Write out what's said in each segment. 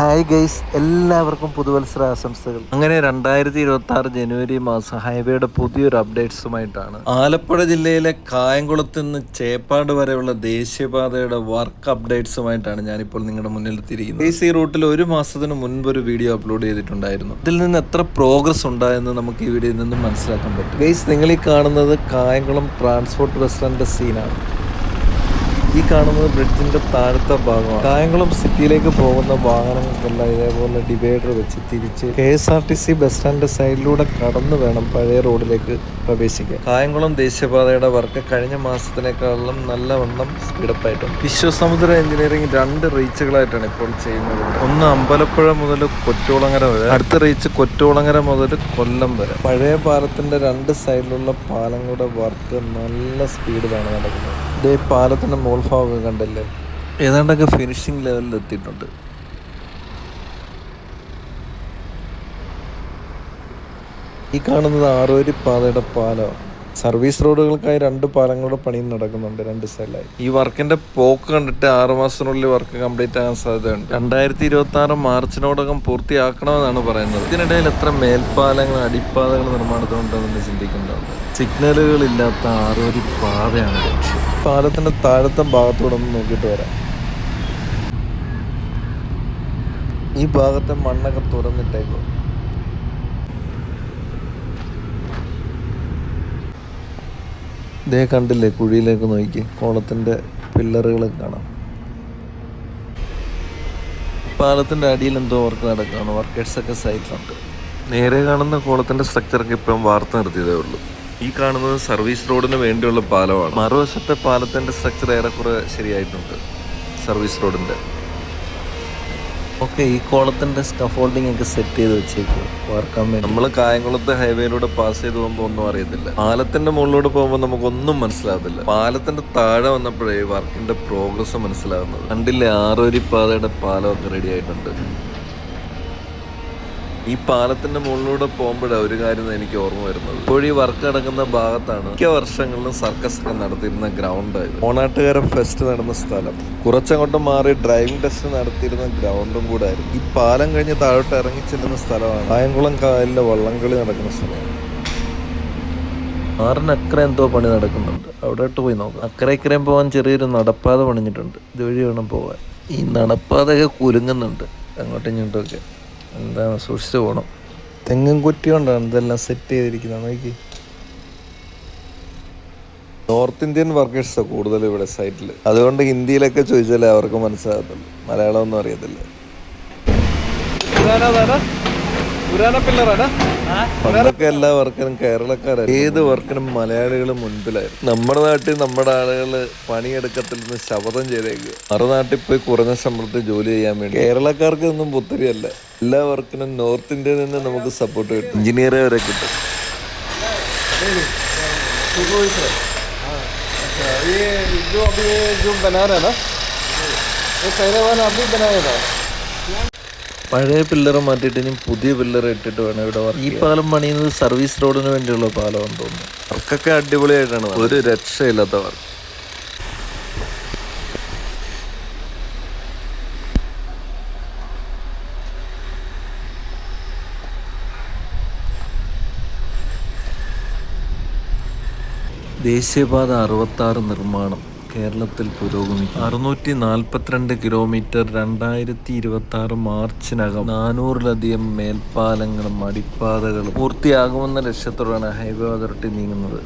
Hi guys എല്ലാവർക്കും പുതുവത്സര ആശംസകൾ. അങ്ങനെ രണ്ടായിരത്തി ഇരുപത്തി ആറ് ജനുവരി മാസം ഹൈവേയുടെ പുതിയൊരു അപ്ഡേറ്റ്സുമായിട്ടാണ്. ആലപ്പുഴ ജില്ലയിലെ കായംകുളത്ത് നിന്ന് ചേപ്പാട് വരെയുള്ള ദേശീയപാതയുടെ വർക്ക് അപ്ഡേറ്റ്സുമായിട്ടാണ് ഞാനിപ്പോൾ നിങ്ങളുടെ മുന്നിൽ എത്തിയിരിക്കുന്നത്. ഈ സി റൂട്ടിൽ ഒരു മാസത്തിന് മുൻപ് ഒരു വീഡിയോ അപ്ലോഡ് ചെയ്തിട്ടുണ്ടായിരുന്നു. ഇതിൽ നിന്ന് എത്ര പ്രോഗ്രസ് ഉണ്ടായെന്ന് നമുക്ക് ഈ വീഡിയോയിൽ നിന്നും മനസ്സിലാക്കാൻ പറ്റും. ഗൈസ് നിങ്ങൾ ഈ കാണുന്നത് കായംകുളം ട്രാൻസ്പോർട്ട് ബസ് സീനാണ്. ഈ കാണുന്നത് ബ്രിഡ്ജിന്റെ താഴത്തെ ഭാഗമാണ്. കായംകുളം സിറ്റിയിലേക്ക് പോകുന്ന വാഹനങ്ങൾക്കെല്ലാം ഇതേപോലെ ഡിവൈഡർ വെച്ച് തിരിച്ച് K S R T C bus സ്റ്റാൻഡിന്റെ സൈഡിലൂടെ കടന്നു വേണം പഴയ റോഡിലേക്ക് പ്രവേശിക്കാൻ. കായംകുളം ദേശീയപാതയുടെ വർക്ക് കഴിഞ്ഞ മാസത്തിനേക്കാളും നല്ലവണ്ണം സ്പീഡപ്പ് ആയിട്ടുണ്ട് വിശ്വസമുദ്ര എഞ്ചിനീയറിംഗ് രണ്ട് റീച്ചുകളായിട്ടാണ് ഇപ്പോൾ ചെയ്യുന്നത് ഒന്ന് അമ്പലപ്പുഴ മുതൽ കൊറ്റോളങ്ങര വരെ അടുത്ത റീച്ച് കൊറ്റോളങ്ങര മുതൽ കൊല്ലം വരെ. പഴയ പാലത്തിന്റെ രണ്ട് സൈഡിലുള്ള പാലങ്ങളുടെ വർക്ക് നല്ല സ്പീഡിലാണ് നടക്കുന്നത്. ഇതേ പാലത്തിന്റെ മോൾ ഭാഗം കണ്ടല്ലേ? ഏതാണ്ടൊക്കെ ഫിനിഷിംഗ് ലെവലിൽ എത്തിയിട്ടുണ്ട്. ഈ കാണുന്നത് ആറുവരി പാതയുടെ പാലമാണ് സർവീസ് റോഡുകൾക്കായി രണ്ട് പാലങ്ങളുടെ പണിയും നടക്കുന്നുണ്ട് രണ്ട് സൈഡിലായി ഈ വർക്കിന്റെ പോക്ക് കണ്ടിട്ട് ആറു മാസത്തിനുള്ളിൽ വർക്ക് കംപ്ലീറ്റ് ആകാൻ സാധ്യതയുണ്ട്. രണ്ടായിരത്തി ഇരുപത്തി ആറ് മാർച്ചിനോടകം പൂർത്തിയാക്കണമെന്നാണ് പറയുന്നത്. ഇതിനിടയിൽ എത്ര മേൽപ്പാലങ്ങൾ അടിപ്പാതകൾ നിർമ്മാണത്തിനുണ്ടെന്ന് സിഗ്നലുകൾ ഇല്ലാത്ത ആറുവരി പാതയാണ് ലക്ഷ്യം. പാലത്തിന്റെ താഴത്തെ ഭാഗത്തൂടെ ഒന്ന് നോക്കിയിട്ട് വരാം. ഈ ഭാഗത്തെ മണ്ണൊക്കെ തുറന്നിട്ടേക്കോ. ഇതേ കണ്ടില്ലേ കുഴിയിലേക്ക് നോക്കി. കോളത്തിന്റെ പില്ലറുകളൊക്കെ കാണാം. പാലത്തിന്റെ അടിയിൽ എന്തോ വർക്ക് നടക്കുകയാണ്. വർക്കേഴ്സ് ഒക്കെ സൈറ്റിലുണ്ട്. നേരെ കാണുന്ന കോളത്തിന്റെ സ്ട്രക്ചറൊക്കെ ഇപ്പം വാർത്ത നിർത്തിയതേ ഉള്ളൂ. ഈ കാണുന്നത് സർവീസ് റോഡിന് വേണ്ടിയുള്ള പാലമാണ്. മറുവശത്തെ പാലത്തിന്റെ സ്ട്രക്ചർ ഏറെക്കുറെ ശരിയായിട്ടുണ്ട്. സർവീസ് റോഡിന്റെ. ഓക്കെ ഈ കോളത്തിന്റെ സ്കഫോൾഡിംഗ് ഒക്കെ സെറ്റ് ചെയ്ത് വെച്ചേക്കും. വേണ്ടി. നമ്മൾ കായംകുളത്തെ ഹൈവേയിലൂടെ പാസ് ചെയ്ത് പോകുമ്പോൾ ഒന്നും അറിയത്തില്ല. പാലത്തിന്റെ മുകളിലൂടെ പോകുമ്പോൾ നമുക്കൊന്നും മനസ്സിലാകത്തില്ല. പാലത്തിന്റെ താഴെ വന്നപ്പോഴേ വർക്കിന്റെ പ്രോഗ്രസ് മനസ്സിലാകുന്നത്. കണ്ടില്ലേ ആറോരി പാതയുടെ പാലമൊക്കെ റെഡി ആയിട്ടുണ്ട്. ഈ പാലത്തിന്റെ മുകളിലൂടെ പോകുമ്പോഴാണ് ഒരു കാര്യം എനിക്ക് ഓർമ്മ വരുന്നത്. ഇപ്പോൾ ഈ വർക്ക് നടക്കുന്ന ഭാഗത്താണ് മിക്ക വർഷങ്ങളിലും സർക്കസ് ഒക്കെ നടത്തിയിരുന്ന ഗ്രൗണ്ട് ഓണാട്ടുകാര ഫെസ്റ്റ് നടന്ന സ്ഥലം. കുറച്ചങ്ങോട്ട് മാറി ഡ്രൈവിംഗ് ടെസ്റ്റ് നടത്തിയിരുന്ന ഗ്രൗണ്ടും കൂടെ ആയിരുന്നു. ഈ പാലം കഴിഞ്ഞ് താഴോട്ട് ഇറങ്ങി ചെല്ലുന്ന സ്ഥലമാണ് കായംകുളം കായലിലെ വള്ളംകളി നടക്കുന്ന സ്ഥലമാണ് ആറിന് എന്തോ പണി നടക്കുന്നുണ്ട്. അവിടോട്ട് പോയി നോക്കാം. അക്കരെ ഇക്കരയും പോകാൻ ചെറിയൊരു നടപ്പാത പണിഞ്ഞിട്ടുണ്ട്. ഇതുവഴി വേണം പോകാൻ. ഈ നടപ്പാതയൊക്കെ കുലുങ്ങുന്നുണ്ട്. അങ്ങോട്ടും ഇങ്ങോട്ടും ഒക്കെ. എന്താണ് സൂക്ഷിച്ചു പോകണം തെങ്ങും കുറ്റി കൊണ്ടാണ് ഇതെല്ലാം സെറ്റ് ചെയ്തിരിക്കുന്നത് നോക്കി. നോർത്ത് ഇന്ത്യൻ വർക്കേഴ്സാണ് കൂടുതൽ ഇവിടെ സൈറ്റിൽ അതുകൊണ്ട് ഹിന്ദിയിലൊക്കെ ചോദിച്ചാലേ അവർക്ക് മനസ്സിലാകത്തുള്ളൂ. മലയാളം ഒന്നും അറിയത്തില്ല. പണ്ടൊക്കെ എല്ലാ വർക്കിനും കേരളക്കാരാണ് ഏത് വർക്കിനും മലയാളികൾ മുൻപിലായിരുന്നു നമ്മുടെ നാട്ടിൽ നമ്മുടെ ആളുകൾ പണിയെടുക്കത്തിൽ നിന്ന് ശപഥം ചെയ്തേക്കുക മറുനാട്ടിൽ പോയി കുറഞ്ഞ ശമ്പളത്തിൽ ജോലി ചെയ്യാൻ വേണ്ടി കേരളക്കാർക്ക് ഒന്നും പുത്തരിയല്ല എല്ലാ വർക്കിനും നോർത്ത് ഇന്ത്യയിൽ നിന്ന് നമുക്ക് സപ്പോർട്ട് കിട്ടും എഞ്ചിനീയറെ വരെ കിട്ടും ये जो अभी ये जो बना रहा है ना ये पहले वाला अभी बनाया था പഴയ പില്ലർ മാറ്റിയിട്ട് ഇനി പുതിയ പില്ലർ ഇട്ടിട്ട് വേണം ഇവിടെ ഈ പാലം പണിയുന്നത് സർവീസ് റോഡിന് വേണ്ടിയുള്ള പാലമാണെന്ന് തോന്നുന്നു. വർക്കൊക്കെ അടിപൊളിയായിട്ടാണ് ഒരു രക്ഷയില്ലാത്ത വർക്ക് ദേശീയപാത അറുപത്താറ് നിർമ്മാണം. കേരളത്തിൽ പുരോഗമിക്കും അറുന്നൂറ്റി നാൽപ്പത്തിരണ്ട് കിലോമീറ്റർ രണ്ടായിരത്തി ഇരുപത്തി ആറ് മാർച്ചിനകം നാനൂറിലധികം മേൽപ്പാലങ്ങളും അടിപ്പാതകളും പൂർത്തിയാകുമെന്ന ലക്ഷ്യത്തോടെയാണ് ഹൈവേ അതോറിറ്റി നീങ്ങുന്നത്.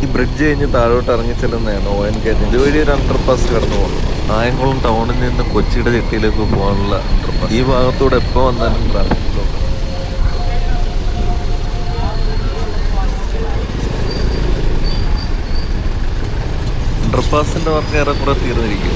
ഈ ബ്രിഡ്ജ് കഴിഞ്ഞ് താഴോട്ട് ഇറങ്ങി ചെല്ലുന്നതാണ് ഓ എൻ കെ ഇതുവഴി ഒരു അണ്ടർപാസ് കടന്നു പോകും ആയംകുളം ടൗണിൽ നിന്ന് കൊച്ചിയുടെ ചെട്ടിയിലേക്ക് പോകാനുള്ള അണ്ടർപാസ് ഈ ഭാഗത്തൂടെ എപ്പോൾ വന്നാലും ട്രാഫിക് അണ്ടർപാസിന്റെ വർക്ക് ഏറെക്കുറെ തീർന്നിരിക്കും.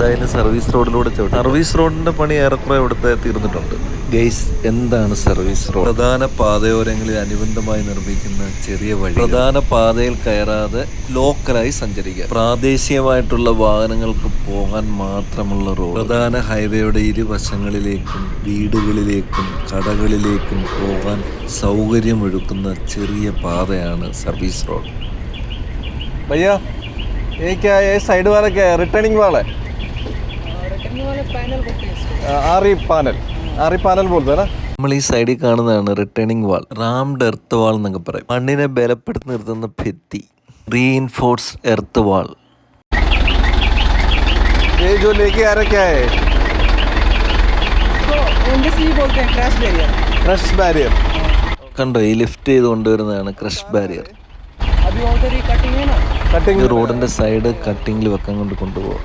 എന്തായാലും സർവീസ് റോഡിലൂടെ ചവിട്ടി സർവീസ് റോഡിന്റെ പണി ഏറെക്കുറെ ഇവിടുത്തെ തീർന്നിട്ടുണ്ട് ഗെയ്സ് എന്താണ് സർവീസ് റോഡ് പ്രധാന പാതയോരങ്ങളിൽ അനുബന്ധമായി നിർമ്മിക്കുന്ന ചെറിയ വഴി പ്രധാന പാതയിൽ കയറാതെ ലോക്കലായി സഞ്ചരിക്കുക പ്രാദേശികമായിട്ടുള്ള വാഹനങ്ങൾക്ക് പോകാൻ മാത്രമുള്ള റോഡ് പ്രധാന ഹൈവേയുടെ ഇരുവശങ്ങളിലേക്കും വീടുകളിലേക്കും കടകളിലേക്കും പോകാൻ സൗകര്യമൊരുക്കുന്ന ചെറിയ പാതയാണ് സർവീസ് റോഡ് भैया ये क्या है ये साइड वाला क्या है रिटर्निंग वाला है रिटर्निंग वाले पैनल बोलते हैं इसको आरी पैनल आरी पैनल बोलते हैं ना നമ്മൾ ഈ സൈഡിൽ കാണുന്നതാണ് returning wall rammed earth wall എന്നൊക്കെ പറയും മണ്ണിനെ ബലപ്പെടുത്തി നിർത്തുന്ന ഭിത്തി റീഇൻഫോഴ്സ്ഡ് എർത്ത് വാൾ ये जो लेके आ रहा क्या है इसको एनडीसी बोलते हैं क्रैश बैरियर क्रश बैरियर കണ്ടോ ഈ ലിഫ്റ്റ് ചെയ്ത് കൊണ്ടുവരുന്നതാണ് ക്രഷ് ബാരിയർ अभी उधर ही कटिंग है ना कटिंग ഈ റോഡിന്റെ സൈഡ് കട്ടിങ്ങിൽ വെക്കാൻ കൊണ്ട് കൊണ്ടുപോകാം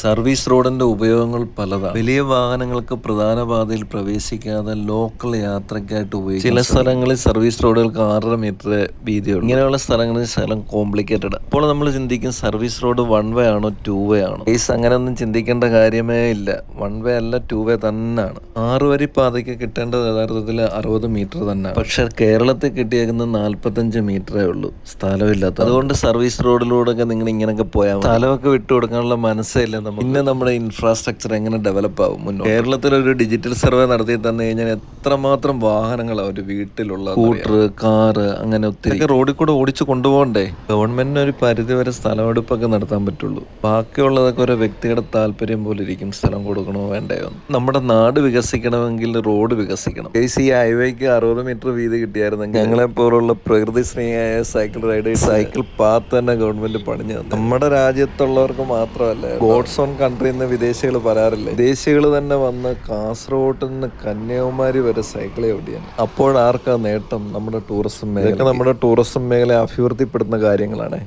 സർവീസ് റോഡിന്റെ ഉപയോഗങ്ങൾ പലതാണ്. വലിയ വാഹനങ്ങൾക്ക് പ്രധാന പാതയിൽ പ്രവേശിക്കാതെ ലോക്കൽ യാത്രയ്ക്കായിട്ട് ഉപയോഗിക്കും ചില സ്ഥലങ്ങളിൽ സർവീസ് റോഡുകൾക്ക് ആറര മീറ്റർ വീതിയുണ്ട്. ഇങ്ങനെയുള്ള സ്ഥലങ്ങളിൽ സ്ഥലം കോംപ്ലിക്കേറ്റഡ് അപ്പോൾ നമ്മൾ ചിന്തിക്കും സർവീസ് റോഡ് വൺ വേ ആണോ ടു വേ ആണോ? അങ്ങനെ ഒന്നും ചിന്തിക്കേണ്ട കാര്യമേ ഇല്ല. വൺ വേ അല്ല ടു വേ തന്നെയാണ് ആറ് വരി പാതയ്ക്ക് കിട്ടേണ്ടത് യഥാർത്ഥത്തിൽ അറുപത് മീറ്റർ തന്നെ പക്ഷെ കേരളത്തിൽ കിട്ടിയേക്കുന്നത് നാല്പത്തഞ്ച് മീറ്ററേ ഉള്ളൂ. സ്ഥലമില്ലാത്ത അതുകൊണ്ട് സർവീസ് റോഡിലൂടെ നിങ്ങൾ ഇങ്ങനെയൊക്കെ പോയാൽ. സ്ഥലമൊക്കെ വിട്ടു കൊടുക്കാനുള്ള മനസ്സേ ഇല്ല. നമുക്ക് പിന്നെ നമ്മുടെ ഇൻഫ്രാസ്ട്രക്ചർ എങ്ങനെ ഡെവലപ്പ് ആവും മുന്നോട്ട്? കേരളത്തിൽ ഒരു ഡിജിറ്റൽ സർവേ നടത്തി തന്നു കഴിഞ്ഞാൽ എത്രമാത്രം വാഹനങ്ങളാണ് ഒരു വീട്ടിലുള്ള സ്കൂട്ടർ കാറ് അങ്ങനെ ഒത്തിരി. റോഡിൽ കൂടെ ഓടിച്ചു കൊണ്ടുപോകണ്ടേ? ഗവൺമെന്റിന് ഒരു പരിധി വരെ സ്ഥലമെടുപ്പൊക്കെ നടത്താൻ പറ്റുള്ളൂ. ബാക്കിയുള്ളതൊക്കെ ഒരു വ്യക്തിയുടെ താല്പര്യം പോലെ ഇരിക്കും. സ്ഥലം കൊടുക്കണോ വേണ്ടയോ? നമ്മുടെ നാട് വികസിക്കണമെങ്കിൽ റോഡ് വികസിക്കണം. കേസ് ഈ ഹൈവേക്ക് അറുപത് മീറ്റർ വീതി കിട്ടിയായിരുന്നെങ്കിൽ ഞങ്ങളെ പോലുള്ള പ്രകൃതി സ്നേഹിയായ സൈക്കിൾ റൈഡേഴ്സ് സൈക്കിൾ പാത്ത് തന്നെ ഗവൺമെന്റ് പണിഞ്ഞു നമ്മുടെ രാജ്യത്തുള്ളവർക്ക് മാത്രമല്ല ഗോഡ്സ് ഓൺ കൺട്രി എന്ന് വിദേശികൾ പറയാറില്ല? വിദേശികൾ തന്നെ വന്ന് കാസർഗോഡ് നിന്ന് കന്യാകുമാരി വരെ സൈക്കിൾ ഓടിയാണ് അപ്പോഴാർക്കാ നേട്ടം നമ്മുടെ ടൂറിസം മേഖല നമ്മുടെ ടൂറിസം മേഖല അഭിവൃദ്ധിപ്പെടുന്ന കാര്യങ്ങളാണ്.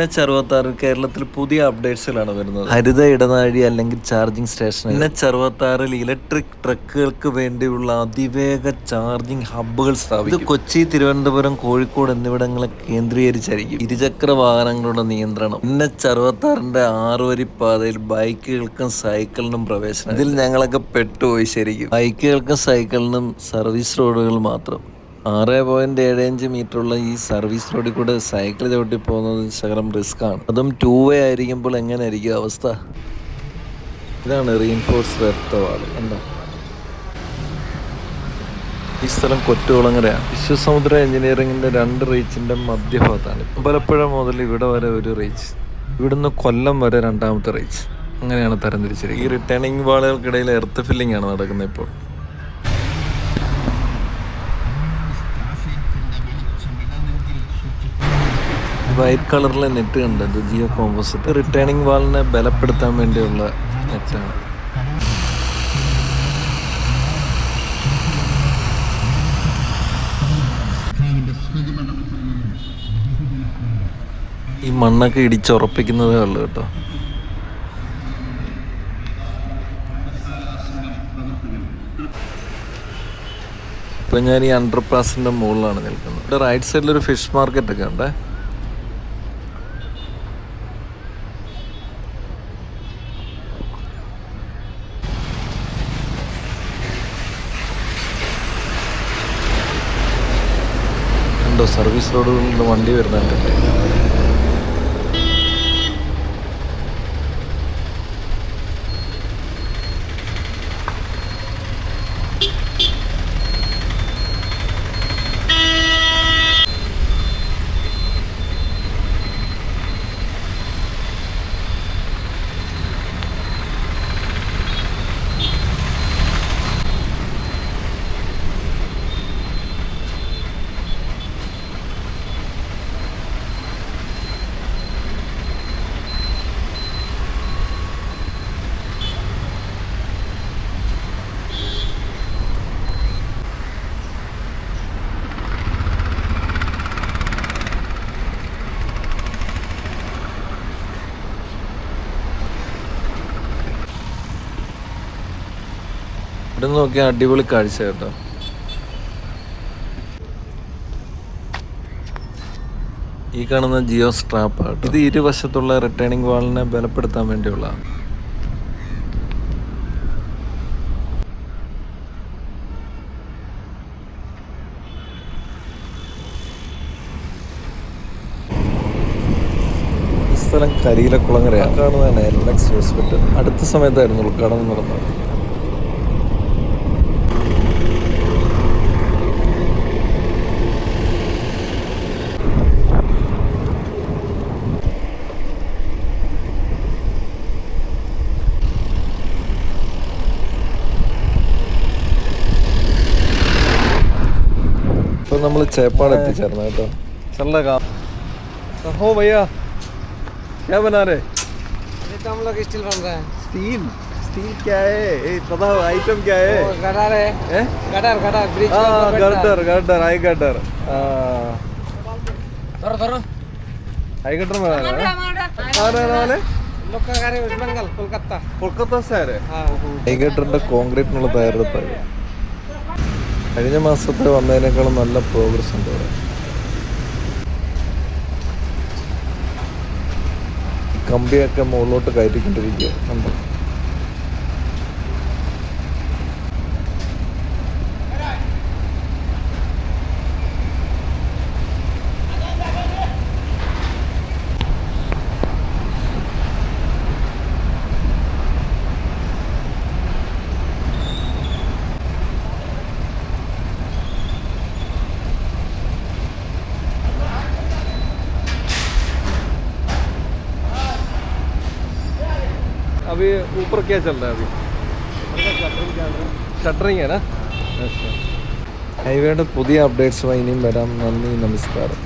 എച്ച് അറുപത്തി കേരളത്തിൽ പുതിയ അപ്ഡേറ്റ്സിലാണ് വരുന്നത്. ഹരിത ഇടനാഴി അല്ലെങ്കിൽ ചാർജിംഗ് സ്റ്റേഷൻ എൻ എച്ച് അറുപത്തി ഇലക്ട്രിക് ട്രക്കുകൾക്ക് വേണ്ടിയുള്ള അതിവേഗ ചാർജിംഗ് ഹബ്ബുകൾ സ്ഥാപിക്കും. ഇത് കൊച്ചി തിരുവനന്തപുരം കോഴിക്കോട് എന്നിവിടങ്ങളെ കേന്ദ്രീകരിച്ചായിരിക്കും. ഇരുചക്ര വാഹനങ്ങളുടെ നിയന്ത്രണം. എൻ എച്ച് അറുപത്തി ആറിന്റെ ആറുവരി പാതയിൽ ബൈക്കുകൾക്കും സൈക്കിളിനും പ്രവേശനം. ഇതിൽ ഞങ്ങളൊക്കെ പെട്ടുപോയി ശരിക്കും. ബൈക്കുകൾക്കും സൈക്കിളിനും സർവീസ് റോഡുകൾ മാത്രം. ആറ് പോയിന്റ് ഏഴ് അഞ്ച് മീറ്റർ ഉള്ള ഈ സർവീസ് റോഡിൽ കൂടെ സൈക്കിൾ ചവിട്ടി പോകുന്നത് ശകലം ആണ്. അതും ടൂ വേ ആയിരിക്കുമ്പോൾ എങ്ങനെയായിരിക്കും അവസ്ഥ? ഇതാണ് റീൻഫോഴ്സ് എർത്ത വാൾ എന്താ? ഈ സ്ഥലം കൊറ്റുകുളങ്ങരയാണ് വിശ്വസമുദ്ര എഞ്ചിനീയറിംഗിന്റെ രണ്ട് റീച്ചിന്റെ മധ്യഭാഗത്താണ്. അമ്പലപ്പുഴ മുതൽ ഇവിടെ വരെ ഒരു റീച്ച് ഇവിടുന്ന് കൊല്ലം വരെ രണ്ടാമത്തെ റീച്ച് അങ്ങനെയാണ് തരംതിരിച്ചത് ഈ റിട്ടേണിംഗ് വാളുകൾക്കിടയിൽ എർത്ത് ഫില്ലിംഗ് ആണ് നടക്കുന്നത് ഇപ്പോൾ. വൈറ്റ് കളറിലെ നെറ്റ് കണ്ട് ഇത് ജിയോ കോമ്പോസിറ്റ്. റിട്ടേണിംഗ് വാളിനെ ബലപ്പെടുത്താൻ വേണ്ടിയുള്ള നെറ്റാണ്. ഈ മണ്ണൊക്കെ ഇടിച്ചുറപ്പിക്കുന്നതേ ഉള്ളൂ കേട്ടോ. ഇപ്പൊ ഞാൻ ഈ അണ്ടർപാസിന്റെ മുകളിലാണ് നിൽക്കുന്നത്. റൈറ്റ് സൈഡിൽ ഒരു ഫിഷ് മാർക്കറ്റ് ഒക്കെ ഉണ്ടേ ഉണ്ടോ സർവീസ് റോഡുകളിൽ വണ്ടി വരുന്നുണ്ടല്ലേ നോക്കിയാൽ അടിപൊളി കാഴ്ച കേട്ടോ. ഈ കാണുന്ന ജിയോ സ്ട്രാപ്പ് ഇത് ഇരുവശത്തുള്ള റിട്ടേണിംഗ് വാളിനെ ബലപ്പെടുത്താൻ വേണ്ടിയുള്ള സ്ഥലം കരിയിലക്കുളങ്ങരയാണ്. കാണുന്നതാണ് എൽ എക്സ് ഹോസ്പിറ്റൽ അടുത്ത സമയത്തായിരുന്നു ഉദ്ഘാടനം നടന്നത്. നമ്മൾ ചേപ്പാട് എത്തിച്ചേർന്നു കേട്ടോ चल लगा हो भैया क्या बना रहे ये तो हम लोग स्टील बन रहे हैं स्टील स्टील क्या है ए, पता हो आइटम क्या है वो गटर है हैं? गटर गटर ब्रिज हाँ गर्डर गर्डर आई गर्डर धरो धरो आई गर्डर में आ रहा है आने वाले लोग का घर है वेस्ट बंगाल कोलकाता कोलकाता से आ रहे हाँ ഹൈഗേറ്ററിന്റെ കോൺക്രീറ്റിനുള്ള തയ്യാറെടുപ്പായി കഴിഞ്ഞ മാസത്തെ വന്നതിനേക്കാളും നല്ല പ്രോഗ്രസ് ഉണ്ട് ഇവിടെ. കമ്പിയൊക്കെ മുകളിലോട്ട് കയറ്റിക്കൊണ്ടിരിക്കുക കണ്ടോ अभी ऊपर क्या चल रहा है अभी शटरिंग है ना अच्छा ഹൈവേയുടെ പുതിയ അപ്ഡേറ്റ്സുമായി ഇനിയും വരാം നന്ദി നമസ്കാരം